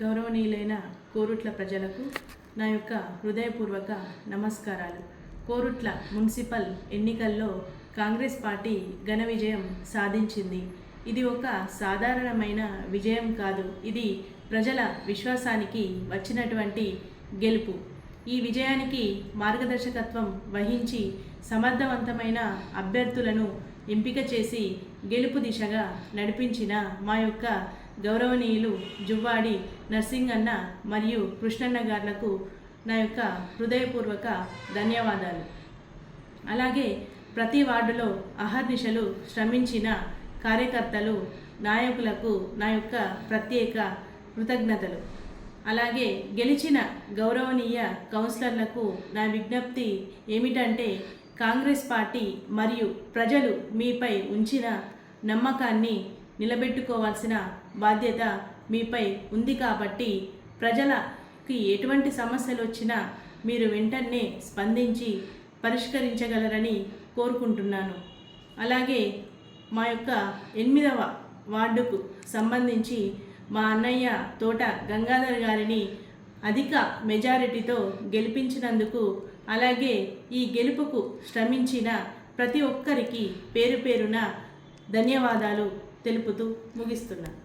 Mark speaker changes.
Speaker 1: గౌరవనీయులైన కోరుట్ల ప్రజలకు నా యొక్క హృదయపూర్వక నమస్కారాలు. కోరుట్ల మున్సిపల్ ఎన్నికల్లో కాంగ్రెస్ పార్టీ ఘన విజయం సాధించింది. ఇది ఒక సాధారణమైన విజయం కాదు. ఇది ప్రజల విశ్వాసానికి వచ్చినటువంటి గెలుపు. ఈ విజయానికి మార్గదర్శకత్వం వహించి సమర్థవంతమైన అభ్యర్థులను ఎంపిక చేసి గెలుపు దిశగా నడిపించిన మా యొక్క గౌరవనీయులు జువ్వాడి నర్సింగన్న మరియు కృష్ణన్న గారులకు నా యొక్క హృదయపూర్వక ధన్యవాదాలు. అలాగే ప్రతి వార్డులో అహర్నిశలు శ్రమించిన కార్యకర్తలు నాయకులకు నా యొక్క ప్రత్యేక కృతజ్ఞతలు. అలాగే గెలిచిన గౌరవనీయ కౌన్సిలర్లకు నా విజ్ఞప్తి ఏమిటంటే కాంగ్రెస్ పార్టీ మరియు ప్రజలు మీపై ఉంచిన నమ్మకాన్ని నిలబెట్టుకోవాల్సిన బాధ్యత మీపై ఉంది కాబట్టి ప్రజలకి ఎటువంటి సమస్యలు వచ్చినా మీరు వెంటనే స్పందించి పరిష్కరించగలరని కోరుకుంటున్నాను. అలాగే మా యొక్క ఎనిమిదవ వార్డుకు సంబంధించి మా అన్నయ్య తోట గంగాధర్ గారిని అధిక మెజారిటీతో గెలిపించినందుకు అలాగే ఈ గెలుపుకు శ్రమించిన ప్రతి ఒక్కరికి పేరు పేరున ధన్యవాదాలు తెలుపుతూ ముగిస్తున్నాను